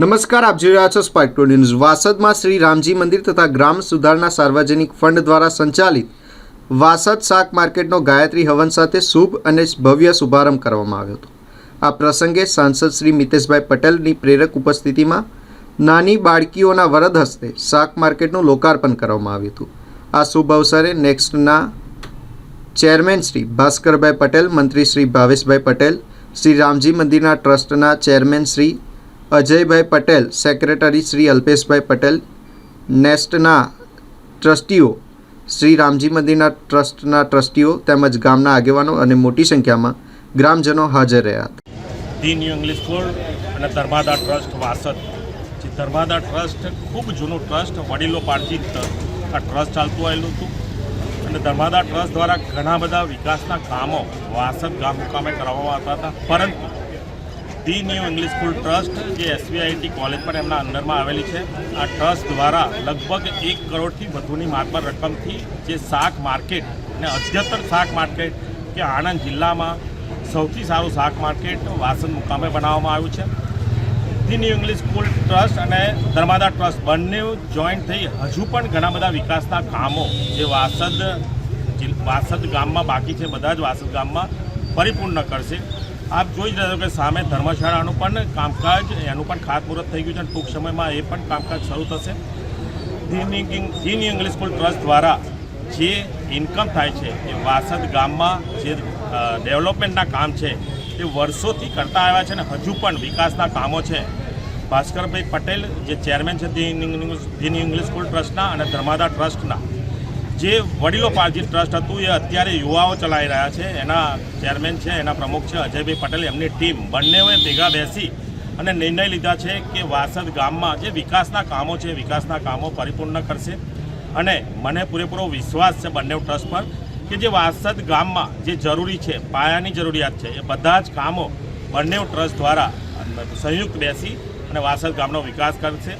નમસ્કાર, આપ જોઈ રહ્યા છો સ્પાર્ક ટુ ન્યૂઝ વાસદમાં શ્રી રામજી મંદિર તથા ગ્રામ સુધારણા સાર્વજનિક ફંડ દ્વારા સંચાલિત વાસદ શાક માર્કેટનો ગાયત્રી હવન સાથે શુભ અને ભવ્ય શુભારંભ કરવામાં આવ્યો હતો. આ પ્રસંગે સાંસદ શ્રી મિતેશભાઈ પટેલની પ્રેરક ઉપસ્થિતિમાં નાની બાળકીઓના વરદ હસ્તે શાક માર્કેટનું લોકાર્પણ કરવામાં આવ્યું હતું. આ શુભ અવસરે નેક્સ્ટના ચેરમેન શ્રી ભાસ્કરભાઈ પટેલ, મંત્રી શ્રી ભાવેશભાઈ પટેલ, શ્રી રામજી મંદિરના ટ્રસ્ટના ચેરમેન શ્રી અજયભાઈ પટેલ સેક્રેટરી શ્રી અલ્પેશભાઈ પટેલ, નેસ્ટના ટ્રસ્ટીઓ, શ્રી રામજી મંદિરના ટ્રસ્ટના ટ્રસ્ટીઓ તેમજ ગામના આગેવાનો અને મોટી સંખ્યામાં ગ્રામજનો હાજર રહ્યા હતા. ધી ન્યૂ ઇંગ્લિશ સ્કૂલ અને ધર્માદા ટ્રસ્ટ વાસદ. જે ધર્માદા ટ્રસ્ટ ખૂબ જૂનું ટ્રસ્ટ, વડીલો પાર્જિત આ ટ્રસ્ટ ચાલતું આવેલું હતું. અને ધર્માદા ટ્રસ્ટ દ્વારા ઘણા બધા વિકાસના કામો વાસદ ગામ મુકામે કરવામાં આવતા હતા. પરંતુ the new English school trust, જે એસવીઆઈટી કોલેજ પણ એમના અંદરમાં આવેલી છે, આ ટ્રસ્ટ દ્વારા લગભગ એક કરોડથી વધુની માતબર રકમથી જે શાક માર્કેટ અને અધ્યતન શાક માર્કેટ કે આણંદ જિલ્લામાં સૌથી સારું શાક માર્કેટ વાસદ મુકામે બનાવવામાં આવ્યું છે. The new English school trust અને ધર્માદા ટ્રસ્ટ બંને જોઈન્ટ થઈ હજુ પણ ઘણા બધા વિકાસના કામો, જે વાસદ વાસદ ગામમાં બાકી છે, બધા જ વાસદ ગામમાં પરિપૂર્ણ કરશે. આપ જોઈ જ રહ્યો કે સામે ધર્મશાળાનું પણ કામકાજ, એનું પણ ખાતમુહૂર્ત થઈ ગયું છે અને ટૂંક સમયમાં એ પણ કામકાજ શરૂ થશે. ધીન ઇંગ્લિશ સ્કૂલ ટ્રસ્ટ દ્વારા જે ઇન્કમ થાય છે, એ વાસદ ગામમાં જે ડેવલપમેન્ટના કામ છે એ વર્ષોથી કરતા આવ્યા છે અને હજુ પણ વિકાસના કામો છે. ભાસ્કરભાઈ પટેલ, જે ચેરમેન છે ધીન ઇંગ્લિશ સ્કૂલ ટ્રસ્ટના અને ધર્માદા ટ્રસ્ટના જે વડીલો પાર્જિત ટ્રસ્ટ હતું, એ અત્યારે યુવાઓ ચલાવી રહ્યા છે. એના ચેરમેન છે, એના પ્રમુખ છે, અજયભાઈ પટેલ, એમની ટીમ. બંનેઓએ ભેગા બેસી અને નિર્ણય લીધા છે કે વાસદ ગામમાં જે વિકાસના કામો છે, વિકાસના કામો પરિપૂર્ણ કરશે. અને મને પૂરેપૂરો વિશ્વાસ છે બંને ટ્રસ્ટ પર કે જે વાસદ ગામમાં જે જરૂરી છે, પાયાની જરૂરિયાત છે, એ બધા જ કામો બંને ટ્રસ્ટ દ્વારા સંયુક્ત બેસી અને વાસદ ગામનો વિકાસ કરશે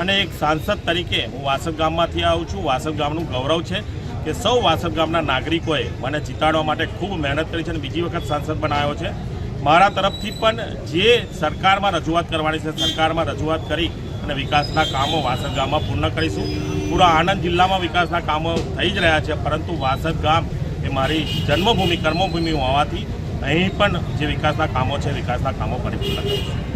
અને એક સાંસદ તરીકે હું વાસદ ગામમાંથી આવું છું. વાસદ ગામનું ગૌરવ છે કે સૌ વાસદ ગામના નાગરિકોએ મને જીતાડવા માટે ખૂબ મહેનત કરી છે અને બીજી વખત સાંસદ બનાવ્યો છે. મારા તરફથી પણ જે સરકારમાં રજૂઆત કરવાની છે, સરકારમાં રજૂઆત કરી અને વિકાસના કામો વાસદ ગામમાં પૂર્ણ કરીશું. પૂરા આણંદ જિલ્લામાં વિકાસના કામો થઈ જ રહ્યા છે, પરંતુ વાસદ ગામ એ મારી જન્મભૂમિ, કર્મભૂમિ હોવાથી અહીં પણ જે વિકાસના કામો છે, વિકાસના કામો પરિપૂર્ણ કરીશું.